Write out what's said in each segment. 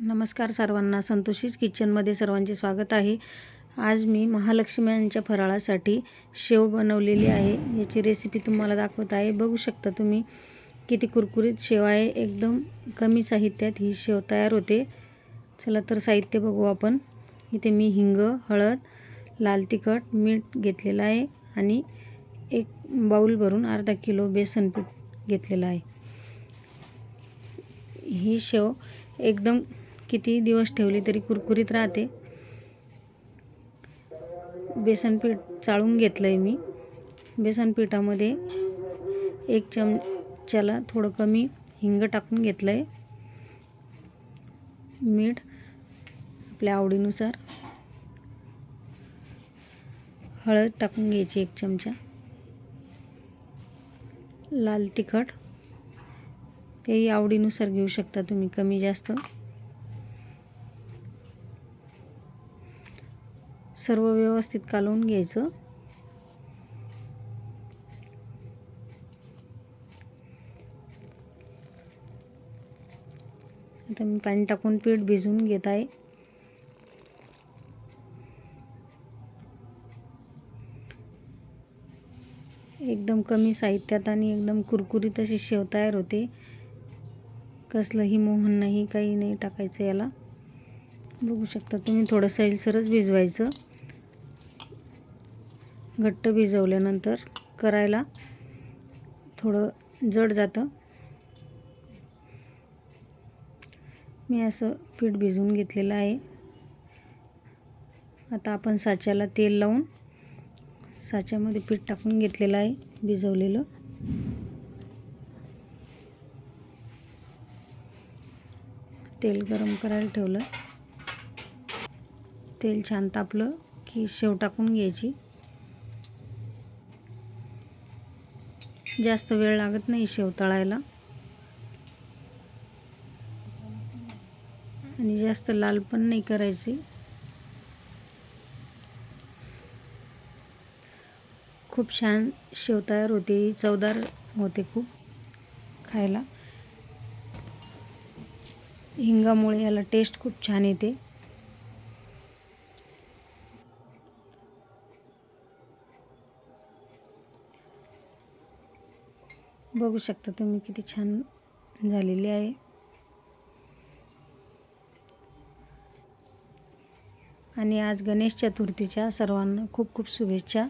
नमस्कार सर्वांना. संतोषीच किचनमध्ये सर्वांचे स्वागत आहे. आज मी महालक्ष्म्यांच्या फराळासाठी शेव बनवलेली आहे. याची रेसिपी तुम्हाला दाखवत आहे. बघू शकता तुम्ही किती कुरकुरीत शेव आहे. एकदम कमी साहित्यात ही शेव तयार होते. चला तर साहित्य बघू आपण. इथे मी हिंग हळद लाल तिखट मीठ घेतलेलं आहे आणि एक बाऊल भरून अर्धा किलो बेसन पीठ घेतलेलं आहे. ही शेव एकदम किती दिवस ठेवली तरी कुरकुरीत राहते. बेसनपीठ चाळून घेतलं आहे मी बेसनपीठामध्ये एक चमच्याला थोडं कमी हिंग टाकून घेतलं आहे मीठ आपल्या आवडीनुसार. हळद टाकून घ्यायची एक चमचा. लाल तिखट. तेही आवडीनुसार घेऊ शकता तुम्ही कमी जास्त. सर्व व्यवस्थित कालवून घ्यायचं. आता मी पाणी टाकून पीठ भिजवून घेत आहे. एकदम कमी साहित्यात आणि एकदम कुरकुरीत अशी शेव तयार होते. कसलंही मोहन नाही काही नाही टाकायचं याला. बघू शकता तुम्ही थोडं सैलसरच भिजवायचं. घट्ट भिजवल्यानंतर करायला थोडं जड जातं. मी असं पीठ भिजवून घेतलेलं आहे. आता आपण साच्याला तेल लावून साच्यामध्ये पीठ टाकून घेतलेलं आहे भिजवलेलं. तेल गरम करायला ठेवलं. तेल छान तापलं की शेव टाकून घ्यायची. जास्त वेळ लागत नाही शेव तळायला आणि जास्त लाल पण नाही करायची. खूप छान शेव तयार होते चवदार होते खूप खायला. हिंगामुळे याला टेस्ट खूप छान येते. बघू शकता तुम्ही किती छान झालेली आहे. आणि आज गणेश चतुर्थीच्या सर्वांना खूप खूप शुभेच्छा.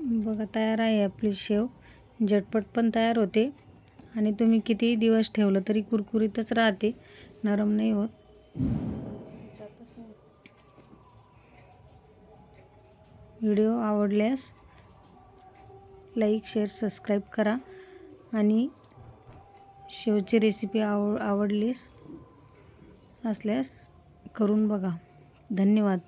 बघा तयार आहे आपली शेव. झटपट पण तयार होते. आणि तुम्ही कितीही दिवस ठेवलं तरी कुरकुरीतच राहते. नरम नाही होत. व्हिडिओ आवडल्यास लाईक शेअर सबस्क्राईब करा आणि शेवची रेसिपी आव आवडलीस असल्यास करून बघा. धन्यवाद.